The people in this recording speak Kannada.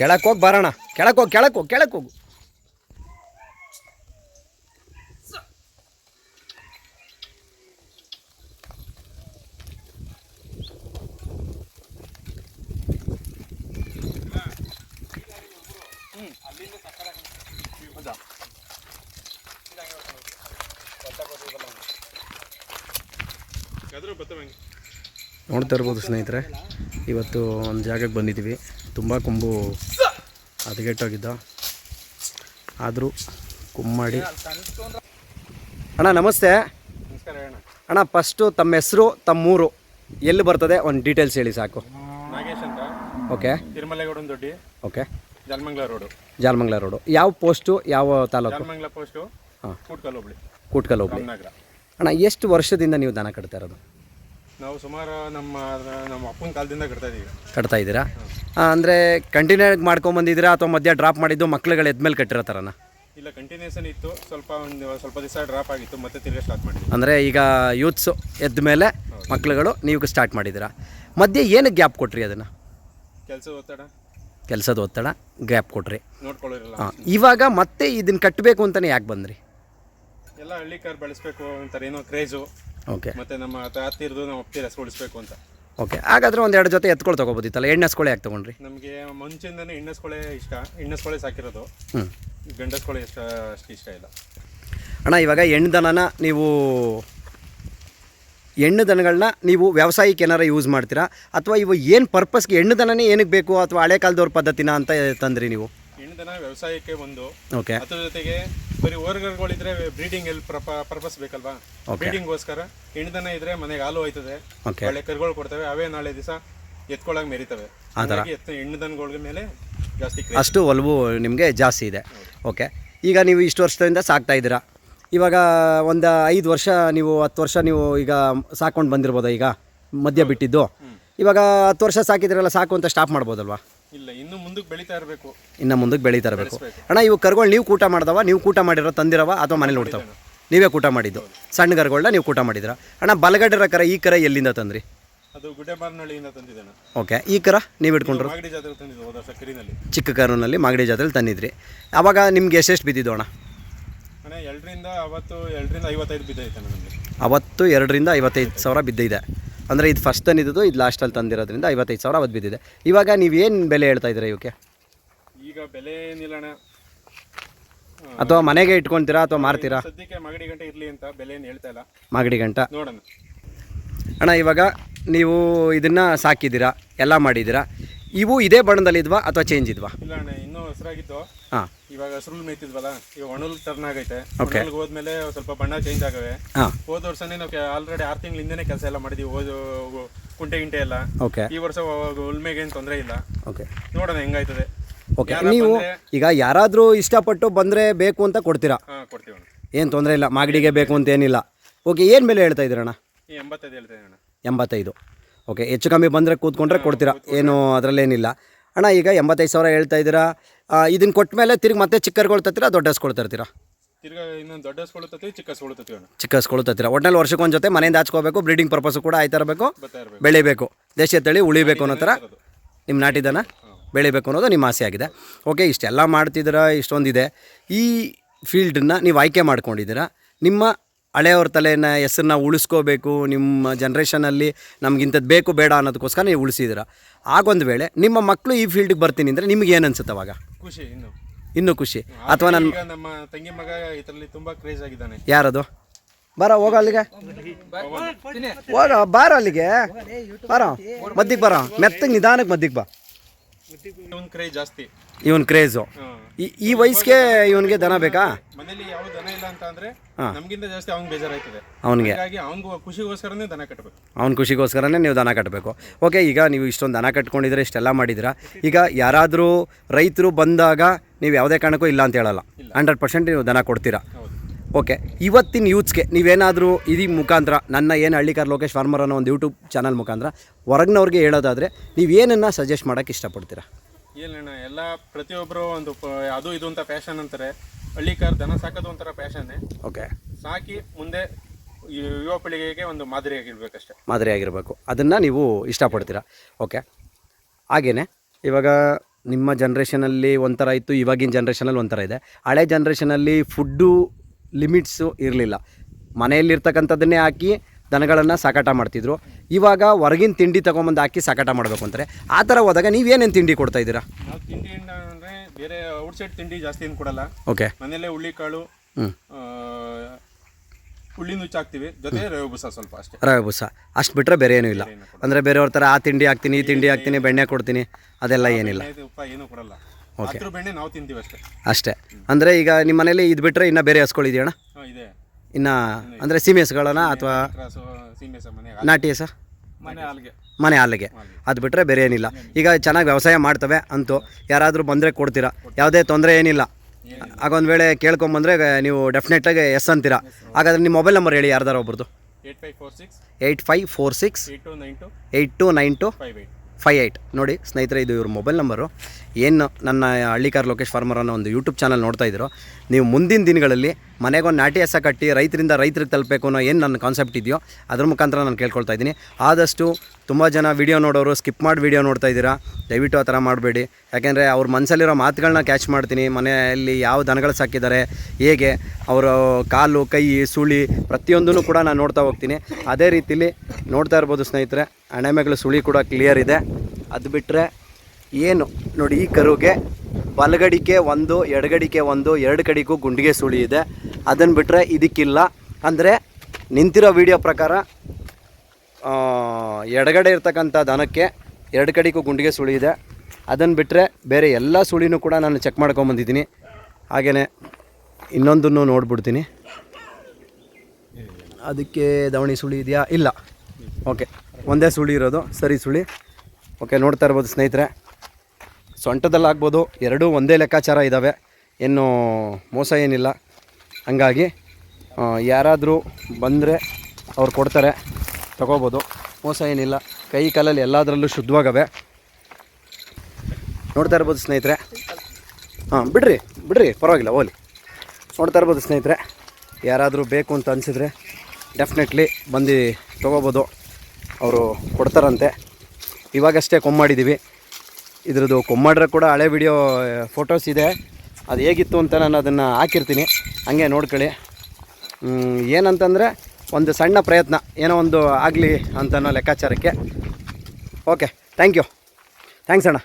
ಕೆಳಕ್ಕೆ ಹೋಗಿ ಬರೋಣ ಕೆಳಕ್ಕೆ ಹೋಗಿ ಕೆಳಕ್ಕೆ ಹೋಗಿ ಕೆಳಕ್ಕೆ ಹೋಗು. ನೋಡ್ತಾ ಇರ್ಬೋದು ಸ್ನೇಹಿತರೆ. ಇವತ್ತು ಒಂದು ಜಾಗಕ್ಕೆ ಬಂದಿದ್ದೀವಿ. ತುಂಬ ಕೊಂಬು ಹದಗೆಟ್ಟೋಗಿದ್ದ. ಆದರೂ ಕುಮ್ಮಾಡಿ. ಮಾಡಿ ಅಣ್ಣ ನಮಸ್ತೆ. ಅಣ್ಣ ಫಸ್ಟು ತಮ್ಮ ಹೆಸರು ತಮ್ಮೂರು. ಎಲ್ಲಿ ಬರ್ತದೆ? ಒಂದು ಡೀಟೇಲ್ಸ್ ಹೇಳಿ ಸಾಕು. ನಾಗೇಶ್ ಅಂತ. ಓಕೆ ತಿರುಮಲೆಗೌಡನ ದೊಡ್ಡಿ. Okay Jalamangala road. Jalamangala road. ಯಾವ ಪೋಸ್ಟು ಯಾವ ತಾಲೂಕು? ಜಲಮಂಗ್ಲ ಪೋಸ್ಟು ಹಾಂ. ಕೂಟ್ಕಲ್ ಹೋಬಳಿ ಕೂಟ್ಕಲ್ ಹೋಗ್ಲಿ ಅಣ್ಣ ಎಷ್ಟು ವರ್ಷದಿಂದ ನೀವು ದನ ಕಟ್ತಾ ಇರೋದು? ನಾವು ಸುಮಾರು ನಮ್ಮ ನಮ್ಮ ಅಪ್ಪನ ಕಾಲದಿಂದ ಕಟ್ತಾ ಇದೀವಿ. ಕಟ್ತಾ ಇದ್ದೀರಾ? ಅಂದರೆ ಕಂಟಿನ್ಯೂ ಮಾಡ್ಕೊಂಬಂದಿದ್ದೀರಾ ಅಥವಾ ಮಧ್ಯ ಡ್ರಾಪ್ ಮಾಡಿದ್ದು ಮಕ್ಳುಗಳು ಎದ್ಮೇಲೆ ಕಟ್ಟಿರೋ ಥರನ ಇಲ್ಲ ಕಂಟಿನ್ಯೂಸನ್ ಇತ್ತು. ಸ್ವಲ್ಪ ಒಂದು ಸ್ವಲ್ಪ ದಿವಸ ಡ್ರಾಪ್ ಆಗಿತ್ತು ಮತ್ತೆ ತಿರ್ಗಾ ಸ್ಟಾರ್ಟ್ ಮಾಡಿದ್ವಿ. ಅಂದರೆ ಈಗ ಯೂತ್ಸು ಎದ್ದ ಮೇಲೆ ಮಕ್ಳುಗಳು ನೀವು ಸ್ಟಾರ್ಟ್ ಮಾಡಿದ್ದೀರಾ? ಮಧ್ಯೆ ಏನು ಗ್ಯಾಪ್ ಕೊಟ್ರಿ ಅದನ್ನು? ಕೆಲಸ ಒತ್ತಡ. ಕೆಲಸದ ಒತ್ತಡ ಗ್ಯಾಪ್ ಕೊಟ್ರಿ. ನೋಡ್ಕೊಳ್ಳೋರಿಲ್ಲ. ಹಾಂ ಇವಾಗ ಮತ್ತೆ ಇದನ್ನು ಕಟ್ಟಬೇಕು ಅಂತಲೇ ಯಾಕೆ ಬಂದ್ರಿ? ಎಲ್ಲ ಹಳ್ಳಿ ಕಾರ್ ಬೆಳೆಸ್ಬೇಕು ಅಂತಾರೆ ಏನೋ ಕ್ರೇಜು ಓಕೆ ಮತ್ತೆ ನಮ್ಮ ತಾತಿರ್ದು ನಮ್ಮ ಅಪ್ಪಿ ರಸ ಉಳಿಸ್ಬೇಕು ಅಂತ. ಓಕೆ ಹಾಗಾದ್ರೆ ಒಂದು ಎರಡು ಜೊತೆ ಎತ್ಕೊಳ್ ತೊಗೋಬೋದಿತ್ತಲ್ಲ ಎಣ್ಣೆಸ್ಕೊಳೆ ಯಾಕೆ ತೊಗೊಂಡ್ರಿ? ನಮಗೆ ಮುಂಚೆಯಿಂದನೇ ಹೆಣ್ಣಸ್ಕೊಳೆ ಇಷ್ಟ. ಹೆಣ್ಣಸ್ಕೊಳೆ ಸಾಕಿರೋದು. ಹ್ಞೂ ಗಂಡಸ್ಕೊಳೆ ಇಷ್ಟ ಅಷ್ಟು ಇಷ್ಟ ಇಲ್ಲ. ಅಣ್ಣ ಇವಾಗ ಹೆಣ್ಣು ದನನ ನೀವು ಹೆಣ್ಣು ದನಗಳನ್ನ ನೀವು ವ್ಯವಸಾಯಕ್ಕೆ ಏನಾರ ಯೂಸ್ ಮಾಡ್ತೀರಾ? ಅಥವಾ ಇವು ಏನು ಪರ್ಪಸ್ಗೆ ಹೆಣ್ಣು ದನನೇ ಏನಕ್ಕೆ ಬೇಕು? ಅಥವಾ ಹಳೆ ಕಾಲದವ್ರ ಪದ್ಧತಿನ ಅಂತ ತಂದ್ರಿ ನೀವು? ಹೆಣ್ಣು ದನ ವ್ಯವಸಾಯಕ್ಕೆ ಒಂದು. ಓಕೆ ಅದ್ರ ಜೊತೆಗೆ ಬರೀ ಓರ್ಗರ್ಗಳಿದ್ರೆ ಬ್ರೀಡಿಂಗ್ ಎಲ್ಲಿ ಪರ್ಪಸ್ ಬೇಕಲ್ವಾ ಬ್ರೀಡಿಂಗ್ಗೋಸ್ಕರ ಹೆಣ್ದನ ಇದ್ರೆ ಮನೆಗೆ ಹಾಲು ಹೋಯ್ತದೆ. ಒಳ್ಳೆ ಕರುಗಳು ಕೊಡ್ತವೆ. ಅವೇ ನಾಳೆ ದಿವಸ ಎತ್ಕೊಳಕ್ ಮೆರಿತವೆ. ಹೆಣ್ಣುದನಗಳ ಮೇಲೆ ಜಾಸ್ತಿ ಅಷ್ಟು ಒಲವು ನಿಮಗೆ ಜಾಸ್ತಿ ಇದೆ. ಓಕೆ ಈಗ ನೀವು ಇಷ್ಟು ವರ್ಷದಿಂದ ಸಾಕ್ತಾ ಇದ್ದೀರಾ. ಇವಾಗ ಒಂದು ಐದು ವರ್ಷ ನೀವು ಹತ್ತು ವರ್ಷ ನೀವು ಈಗ ಸಾಕೊಂಡು ಬಂದಿರ್ಬೋದಾ ಈಗ? ಮಧ್ಯ ಬಿಟ್ಟಿದ್ದು. ಇವಾಗ ಹತ್ತು ವರ್ಷ ಸಾಕಿದ್ರಲ್ಲ ಸಾಕು ಅಂತ ಸ್ಟಾಪ್ ಮಾಡ್ಬೋದಲ್ವಾ? ಇಲ್ಲ ಇನ್ನು ಮುಂದಕ್ಕೆ ಬೆಳೀತಾ ಇರಬೇಕು. ಇನ್ನು ಮುಂದಕ್ಕೆ ಬೆಳೀತಾ ಇರಬೇಕು. ಅಣ್ಣ ಇವು ಕರುಗಳು ನೀವು ಕೂಟ ಮಾಡ್ದವ ನೀವು ಕೂಟ ಮಾಡಿರೋ ತಂದಿರವ ಅಥವಾ ಮನೇಲಿ ನೋಡ್ತಾವ ನೀವೇ ಕೂಟ ಮಾಡಿದ್ದು. ಸಣ್ಣ ಕರುಗಳನ್ನ ನೀವು ಕೂಟ ಮಾಡಿದ್ರ ಅಣ್ಣ ಬಲಗಡೆರ ಕರ ಈ ಕರ ಎಲ್ಲಿಂದ ತಂದ್ರಿ? ಅದು ತಂದಿದ್ದಾನೆ. ಓಕೆ ಈ ಕರ ನೀವು ಇಟ್ಕೊಂಡ್ರು? ಮಾಗಡಿ ಜಾತ್ರೆ ತಂದಿದ್ದು ಹೋದ ವರ್ಷ ಚಿಕ್ಕ ಕರುನಲ್ಲಿ ಮಾಗಡಿ ಜಾತ್ರೆಲಿ ತಂದಿದ್ರಿ. ಅವಾಗ ನಿಮ್ಗೆ ಎಷ್ಟೆಷ್ಟು ಬಿದ್ದಿದ್ದು ಅಣ್ಣ? ಅಣ್ಣ ಎರಡರಿಂದ ಅವತ್ತು ಎರಡರಿಂದ ಐವತ್ತೈದು ಬಿದ್ದೈತೆ ಅವತ್ತು ಎರಡರಿಂದ ಐವತ್ತೈದು ಸಾವಿರ ಬಿದ್ದಿದೆ ಅಂದರೆ ಇದು ಫಸ್ಟ್ ತಂದಿದ್ದು ಇದು ಲಾಸ್ಟಲ್ಲಿ ತಂದಿರೋದ್ರಿಂದ ಐವತ್ತೈದು ಸಾವಿರ ಅವತ್ತು ಬಿದ್ದಿದೆ. ಇವಾಗ ನೀವೇನು ಬೆಲೆ ಹೇಳ್ತಾ ಇದ್ದೀರಾ ಇವಕ್ಕೆ? ಈಗ ಬೆಲೆ ಏನಿಲ್ಲ ಅಣ್ಣ. ಅಥವಾ ಮನೆಗೆ ಇಟ್ಕೊಂತೀರಾ ಅಥವಾ ಮಾರ್ತೀರಾ? ಸದ್ಯಕ್ಕೆ ಮಾಗಡಿ ಗಂಟೆ ಇರಲಿ ಅಂತ ಬೆಲೆ ಏನು ಹೇಳ್ತಾ ಇಲ್ಲ. ಮಾಗಡಿ ಗಂಟ. ನೋಡೋಣ. ಅಣ್ಣ ಇವಾಗ ನೀವು ಇದನ್ನು ಸಾಕಿದ್ದೀರಾ? ಎಲ್ಲ ಮಾಡಿದ್ದೀರಾ? ಇವು ಇದೇ ಬಣ್ಣದಲ್ಲಿದ್ವಾ ಅಥವಾ ಚೇಂಜ್ ಇದ್ವಾ? ಇಲ್ಲ ಅಣ್ಣ ಹಸಿರಾಗಿತ್ತು. ಹಾಂ. ಇವಾಗ ಹಸ್ರುಲ್ ಮೇಯ್ತಿದ್ವಲ್ಲ ಈಗ ಒಣಲ್ ಟರ್ನ್ ಆಗೈತೆ. ಒಣಲ್ಗೆ ಹೋದ್ಮೇಲೆ ಸ್ವಲ್ಪ ಬಣ್ಣ ಚೇಂಜ್ ಆಗವೆ. ಹಾಂ. ಹೋದ ವರ್ಷನೇ ನಾವು ಆಲ್ರೆಡಿ ಆರು ತಿಂಗಳ ಹಿಂದೆನೇ ಕೆಲಸ ಎಲ್ಲ ಮಾಡಿದ್ವಿ ಓದು ಕುಂಟೆ ಗಿಂಟೆ ಎಲ್ಲ. ಓಕೆ ಈ ವರ್ಷ ಉಳ್ಮೆಗೆ ಏನು ತೊಂದರೆ ಇಲ್ಲ. ಓಕೆ ನೋಡೋಣ ಹೆಂಗಾಯ್ತದೆ. ಓಕೆ ನೀವು ಈಗ ಯಾರಾದರೂ ಇಷ್ಟಪಟ್ಟು ಬಂದರೆ ಬೇಕು ಅಂತ ಕೊಡ್ತೀರಾ? ಹಾ ಕೊಡ್ತೀವಿ ಅಣ್ಣ. ಏನು ತೊಂದರೆ ಇಲ್ಲ. ಮಾಗಡಿಗೆ ಬೇಕು ಅಂತ ಏನಿಲ್ಲ. ಓಕೆ ಏನು ಮೇಲೆ ಹೇಳ್ತಾ ಇದ್ದೀರಣ್ಣ ಈ ಎಂಬತ್ತೈದು ಹೇಳ್ತೇನೆ ಅಣ್ಣ. ಎಂಬತ್ತೈದು. ಓಕೆ ಹೆಚ್ಚು ಕಮ್ಮಿ ಬಂದರೆ ಕೂತ್ಕೊಂಡ್ರೆ ಕೊಡ್ತೀರಾ? ಏನು ಅದರಲ್ಲೇನಿಲ್ಲ. ಅಣ್ಣ ಈಗ ಎಂಬತ್ತೈದು ಸಾವಿರ ಹೇಳ್ತಾ ಇದ್ದೀರಾ. ಇದನ್ನು ಕೊಟ್ಟ ಮೇಲೆ ತಿರ್ಗಿ ಮತ್ತೆ ಚಿಕ್ಕರ್ಗಳು ತರ್ತೀರಾ ದೊಡ್ಡ ಹಸ್ಕೊಳ್ ತರ್ತೀರಾ? ತಿರ್ಗಾ ಇನ್ನೊಂದು ದೊಡ್ಡ ಹಸ್ಕೊಳುತ್ತತಿ ಚಿಕ್ಕ ಹಸ್ಕೊಳುತ್ತತಿ ಅಣ್ಣ. ಚಿಕ್ಕ ಹಸ್ಕೊಳು ತರ್ತೀರಾ ಒಟ್ಟಿನಲ್ಲಿ ವರ್ಷಕ್ಕೊಂದು ಜೊತೆ ಮನೆಯಿಂದ ಹಚ್ಕೋಬೇಕು ಬ್ರೀಡಿಂಗ್ ಪರ್ಪಸ್ ಕೂಡ ಆಯ್ತಾ ಇರಬೇಕು ಬರ್ತಾ ಇರ್ಬೇಕು. ಬೆಳಿಬೇಕು. ದೇಶೀಯ ತಳಿ ಉಳಿಬೇಕು ಅನ್ನೋ ಥರ. ನಿಮ್ಮ ನಾಟಿದನ ಬೆಳಿಬೇಕು ಅನ್ನೋದು ನಿಮ್ಮ ಆಸೆ ಆಗಿದೆ. ಓಕೆ ಇಷ್ಟೆಲ್ಲ ಮಾಡ್ತಿದ್ದೀರಾ ಇಷ್ಟೊಂದಿದೆ. ಈ ಫೀಲ್ಡನ್ನ ನೀವು ಆಯ್ಕೆ ಮಾಡ್ಕೊಂಡಿದ್ದೀರಾ. ನಿಮ್ಮ ಹಳೆಯವ್ರ ತಲೆಯನ್ನ ಹೆಸರನ್ನ ಉಳಿಸ್ಕೋಬೇಕು ನಿಮ್ಮ ಜನ್ರೇಷನಲ್ಲಿ ನಮಗಿಂಥದ್ದು ಬೇಕು ಬೇಡ ಅನ್ನೋದಕ್ಕೋಸ್ಕರ ನೀವು ಉಳಿಸಿದಿರ. ಆಗೊಂದು ವೇಳೆ ನಿಮ್ಮ ಮಕ್ಕಳು ಈ ಫೀಲ್ಡಿಗೆ ಬರ್ತೀನಿ ಅಂದರೆ ನಿಮ್ಗೆ ಏನು ಅನ್ಸುತ್ತೆ ಅವಾಗ? ಖುಷಿ ಇನ್ನು. ಇನ್ನೂ ಖುಷಿ. ಅಥವಾ ನನ್ನ ನಮ್ಮ ತಂಗಿ ಮಗ ಇದರಲ್ಲಿ ತುಂಬಾ ಕ್ರೇಜ್ ಆಗಿದ್ದಾನೆ. ಯಾರದು? ಬರ ಹೋಗ ಅಲ್ಲಿಗೆ. ಹೋಗ ಬಾರ ಅಲ್ಲಿಗೆ. ಬರ ಮದ್ದಿಗೆ ಬರ. ಮೆತ್ತಗೆ ನಿಧಾನಕ್ಕೆ ಮದ್ದಿಗೆ ಬಾ. ಇವನ್ ಕ್ರೇಜ್ ಜಾಸ್ತಿ. ಇವನ್ ಕ್ರೇಜು ಈ ಈ ವಯಸ್ಸಿಗೆ ಇವನಿಗೆ ದನ ಬೇಕಾ? ಮನೇಲಿ ಯಾವ ದನ ಇಲ್ಲ ಅಂತ ಅಂದ್ರೆ ನಮ್ಗಿಂತ ಜಾಸ್ತಿ ಅವ್ನ್ ಬೇಜಾರಾಯ್ತದೆ. ಅವನಿಗೆ. ಹಾಗಾಗಿ ಅವ್ನಿಗೂ ಖುಷಿಗೋಸ್ಕರನೇ ದನ ಕಟ್ಟಬೇಕು ಅವ್ನ ಖುಷಿಗೋಸ್ಕರನೇ ನೀವು ದನ ಕಟ್ಟಬೇಕು ಓಕೆ ಈಗ ನೀವು ಇಷ್ಟೊಂದು ದನ ಕಟ್ಕೊಂಡಿದ್ರೆ ಇಷ್ಟೆಲ್ಲ ಮಾಡಿದ್ದೀರಾ? ಈಗ ಯಾರಾದರೂ ರೈತರು ಬಂದಾಗ ನೀವು ಯಾವುದೇ ಕಾರಣಕ್ಕೂ ಇಲ್ಲ ಅಂತ ಹೇಳಲ್ಲ. ಹಂಡ್ರೆಡ್ ಪರ್ಸೆಂಟ್ ನೀವು ದನ ಕೊಡ್ತೀರಾ? ಓಕೆ ಇವತ್ತಿನ ಯೂತ್ಸ್ಗೆ ನೀವೇನಾದರೂ ಇದೀ ಮುಖಾಂತರ ನನ್ನ ಏನು ಹಳ್ಳಿಕಾರ್ ಲೋಕೇಶ್ ಫಾರ್ಮರ್ ಅನ್ನೋ ಒಂದು ಯೂಟ್ಯೂಬ್ ಚಾನಲ್ ಮುಖಾಂತರ ಹೊರಗಿನವ್ರಿಗೆ ಹೇಳೋದಾದರೆ ನೀವು ಏನನ್ನು ಸಜೆಸ್ಟ್ ಮಾಡೋಕ್ಕೆ ಇಷ್ಟಪಡ್ತೀರಾ? ಏನಣ್ಣ ಎಲ್ಲ ಪ್ರತಿಯೊಬ್ಬರು ಒಂದು ಪ- ಅದು ಇದು ಅಂತ ಪ್ಯಾಷನ್ ಅಂತಾರೆ. ಹಳ್ಳಿಕಾರ್ ದನ ಸಾಕೋದು ಒಂಥರ ಪ್ಯಾಷನ್ನೇ ಓಕೆ. ಸಾಕಿ ಮುಂದೆ ಯುವ ಪೀಳಿಗೆಗೆ ಒಂದು ಮಾದರಿಯಾಗಿರ್ಬೇಕಷ್ಟೇ. ಮಾದರಿಯಾಗಿರಬೇಕು. ಅದನ್ನು ನೀವು ಇಷ್ಟಪಡ್ತೀರಾ? ಓಕೆ. ಹಾಗೆಯೇ ಇವಾಗ ನಿಮ್ಮ ಜನ್ರೇಷನಲ್ಲಿ ಒಂಥರ ಇತ್ತು ಇವಾಗಿನ ಜನ್ರೇಷನಲ್ಲಿ ಒಂಥರ ಇದೆ. ಹಳೆ ಜನ್ರೇಷನಲ್ಲಿ ಫುಡ್ಡು ಲಿಮಿಟ್ಸು ಇರಲಿಲ್ಲ. ಮನೆಯಲ್ಲಿರ್ತಕ್ಕಂಥದ್ದನ್ನೇ ಹಾಕಿ ದನಗಳನ್ನು ಸಾಕಾಟ ಮಾಡ್ತಿದ್ರು. ಇವಾಗ ಹೊರಗಿನ ತಿಂಡಿ ತೊಗೊಂಬಂದು ಹಾಕಿ ಸಾಕಾಟ ಮಾಡಬೇಕು ಅಂತಾರೆ. ಆ ಥರ ಹೋದಾಗ ನೀವೇನೇನು ತಿಂಡಿ ಕೊಡ್ತಾ ಇದ್ದೀರಾ? ನಾವು ತಿಂಡಿ ಅಂದರೆ ಬೇರೆ ಔಟ್ಸೈಡ್ ತಿಂಡಿ ಜಾಸ್ತಿ ಏನು ಕೊಡಲ್ಲ. ಓಕೆ. ಮನೆಯಲ್ಲೇ ಹುಳ್ಳಿಕಾಳು ಹುಳ್ಳಿ ನುಚ್ಚು ಹಾಕ್ತಿವಿ ಜೊತೆ ರವೆ ಬುಸ ಸ್ವಲ್ಪ ಅಷ್ಟೇ. ರವೆ ಬುಸ ಅಷ್ಟು ಬಿಟ್ಟರೆ ಬೇರೆ ಏನೂ ಇಲ್ಲ. ಅಂದರೆ ಬೇರೆಯವ್ರ ಥರ ಆ ತಿಂಡಿ ಹಾಕ್ತೀನಿ ಈ ತಿಂಡಿ ಹಾಕ್ತೀನಿ ಬೆಣ್ಣೆ ಕೊಡ್ತೀನಿ ಅದೆಲ್ಲ ಏನಿಲ್ಲ. ತುಪ್ಪ ಏನೂ ಕೊಡಲ್ಲ. ಹತ್ರ ಬೆಣ್ಣೆ ನಾವು ತಿಂತೀವಿ ಅಷ್ಟೇ. ಅಷ್ಟೇ. ಅಂದರೆ ಈಗ ನಿಮ್ಮ ಮನೇಲಿ ಇದು ಬಿಟ್ಟರೆ ಇನ್ನೂ ಬೇರೆ ಹಸ್ಗಳಿದೆಯಣ್ಣ ಇನ್ನ ಇದೆ. ಇನ್ನು ಅಂದರೆ ಸೀಮೆ ಹಸುಗಳನ್ನ ಅಥವಾ ಕ್ರಾಸು ಸೀಮೆ ಮನೆ ನಾಟಿ ಹಸ ಮನೆ ಹಾಲ್ಗೆ. ಮನೆ ಹಾಲಿಗೆ. ಅದು ಬಿಟ್ಟರೆ ಬೇರೆ ಏನಿಲ್ಲ. ಈಗ ಚೆನ್ನಾಗಿ ವ್ಯವಸಾಯ ಮಾಡ್ತವೆ ಅಂತೂ. ಯಾರಾದರೂ ಬಂದರೆ ಕೊಡ್ತೀರಾ. ಯಾವುದೇ ತೊಂದರೆ ಏನಿಲ್ಲ. ಆಗ ಒಂದು ವೇಳೆ ಕೇಳ್ಕೊಂಬಂದ್ರೆ ನೀವು ಡೆಫಿನೆಟಾಗಿ ಎಸ್ ಅಂತೀರಾ. ಹಾಗಾದ್ರೆ ನಿಮ್ಮ ಮೊಬೈಲ್ ನಂಬರ್ ಹೇಳಿ ಯಾರ್ದಾರ ಒಬ್ರದ್ದು. Eight five four six. Eight five four six eight two nine two. Eight two nine two five eight five eight ನೋಡಿ ಸ್ನೇಹಿತರೆ ಇದು ಇವ್ರ ಮೊಬೈಲ್ ನಂಬರು ಏನು ನನ್ನ ಹಳ್ಳಿಕಾರ್ ಲೋಕೇಶ್ ಫಾರ್ಮರ್ ಅನ್ನೋ ಒಂದು ಯೂಟ್ಯೂಬ್ ಚಾನಲ್ ನೋಡ್ತಾ ಇದ್ದೀರೋ ನೀವು ಮುಂದಿನ ದಿನಗಳಲ್ಲಿ ಮನೆಗೊಂದು ನಾಟಿ ಹಸ ಕಟ್ಟಿ ರೈತರಿಂದ ರೈತರಿಗೆ ತಲುಪಬೇಕು ಅನ್ನೋ ಏನು ನನ್ನ ಕಾನ್ಸೆಪ್ಟ್ ಇದೆಯೋ, ಅದ್ರ ಮುಖಾಂತರ ನಾನು ಕೇಳ್ಕೊಳ್ತಾ ಇದ್ದೀನಿ. ಆದಷ್ಟು ತುಂಬ ಜನ ವಿಡಿಯೋ ನೋಡೋರು ಸ್ಕಿಪ್ ಮಾಡಿ ವಿಡಿಯೋ ನೋಡ್ತಾ ಇದ್ದೀರಾ, ದಯವಿಟ್ಟು ಆ ಥರ ಮಾಡಬೇಡಿ. ಯಾಕೆಂದರೆ ಅವ್ರ ಮನಸ್ಸಲ್ಲಿರೋ ಮಾತುಗಳನ್ನ ಕ್ಯಾಚ್ ಮಾಡ್ತೀನಿ. ಮನೆಯಲ್ಲಿ ಯಾವ ದನಗಳು ಸಾಕಿದ್ದಾರೆ, ಹೇಗೆ, ಅವರ ಕಾಲು, ಕೈ, ಸುಳಿ ಪ್ರತಿಯೊಂದೂ ಕೂಡ ನಾನು ನೋಡ್ತಾ ಹೋಗ್ತೀನಿ. ಅದೇ ರೀತಿಲಿ ನೋಡ್ತಾ ಇರ್ಬೋದು ಸ್ನೇಹಿತರೆ, ಅಣೆಮೆಗಳ ಸುಳಿ ಕೂಡ ಕ್ಲಿಯರ್ ಇದೆ. ಅದು ಬಿಟ್ಟರೆ ಏನು? ನೋಡಿ, ಈ ಕರುಗೆ ಬಲಗಡಿಕೆ ಒಂದು, ಎಡಗಡಿಕೆ ಒಂದು, ಎರಡು ಕಡೆಗೂ ಗುಂಡಿಗೆ ಸುಳಿ ಇದೆ. ಅದನ್ನು ಬಿಟ್ಟರೆ ಇದಕ್ಕಿಲ್ಲ. ಅಂದರೆ ನಿಂತಿರೋ ವಿಡಿಯೋ ಪ್ರಕಾರ ಎಡಗಡೆ ಇರ್ತಕ್ಕಂಥ ದನಕ್ಕೆ ಎರಡು ಕಡೆಗೂ ಗುಂಡಿಗೆ ಸುಳಿ ಇದೆ. ಅದನ್ನು ಬಿಟ್ಟರೆ ಬೇರೆ ಎಲ್ಲ ಸುಳಿನೂ ಕೂಡ ನಾನು ಚೆಕ್ ಮಾಡ್ಕೊಂಬಂದಿದ್ದೀನಿ ಹಾಗೆಯೇ ಇನ್ನೊಂದನ್ನು ನೋಡ್ಬಿಡ್ತೀನಿ. ಅದಕ್ಕೆ ದವಣಿ ಸುಳಿ ಇದೆಯಾ? ಇಲ್ಲ. ಓಕೆ. ಒಂದೇ ಸುಳಿ ಇರೋದು, ಸರಿ ಸುಳಿ. ಓಕೆ, ನೋಡ್ತಾ ಇರ್ಬೋದು ಸ್ನೇಹಿತರೆ. ಸೊಂಟದಲ್ಲಾಗ್ಬೋದು, ಎರಡೂ ಒಂದೇ ಲೆಕ್ಕಾಚಾರ ಇದ್ದಾವೆ ಏನು ಮೋಸ ಏನಿಲ್ಲ. ಹಂಗಾಗಿ ಯಾರಾದರೂ ಬಂದರೆ ಅವ್ರು ಕೊಡ್ತಾರೆ, ತಗೋಬೋದು. ಮೋಸ ಏನಿಲ್ಲ. ಕೈ ಕಾಲಲ್ಲಿ ಎಲ್ಲದರಲ್ಲೂ ಶುದ್ಧವಾಗವೆ. ನೋಡ್ತಾ ಇರ್ಬೋದು ಸ್ನೇಹಿತರೆ. ಹಾಂ, ಬಿಡ್ರಿ ಬಿಡ್ರಿ, ಪರವಾಗಿಲ್ಲ ಓಲಿ ನೋಡ್ತಾ ಇರ್ಬೋದು ಸ್ನೇಹಿತರೆ. ಯಾರಾದರೂ ಬೇಕು ಅಂತ ಅನಿಸಿದ್ರೆ ಡೆಫಿನೆಟ್ಲಿ ಬಂದು ತೊಗೋಬೋದು. ಅವರು ಕೊಡ್ತಾರಂತೆ. ಇವಾಗಷ್ಟೇ ಕೊಮ್ಮಾಡಿದ್ದೀವಿ ಇದ್ರದ್ದು ಕೊಮ್ಮಡ್ರ ಕೂಡ ಹಳೆ ವಿಡಿಯೋ ಫೋಟೋಸ್ ಇದೆ. ಅದು ಹೇಗಿತ್ತು ಅಂತ ನಾನು ಅದನ್ನು ಹಾಕಿರ್ತೀನಿ. ಹಂಗೆ ನೋಡ್ಕೊಳ್ಳಿ. ಏನಂತಂದರೆ ಒಂದು ಸಣ್ಣ ಪ್ರಯತ್ನ, ಏನೋ ಒಂದು ಆಗಲಿ ಅಂತ ಅನ್ನೋ ಲೆಕ್ಕಾಚಾರಕ್ಕೆ. ಓಕೆ ಥ್ಯಾಂಕ್ ಯು ಥ್ಯಾಂಕ್ಸ್ ಅಣ್ಣ.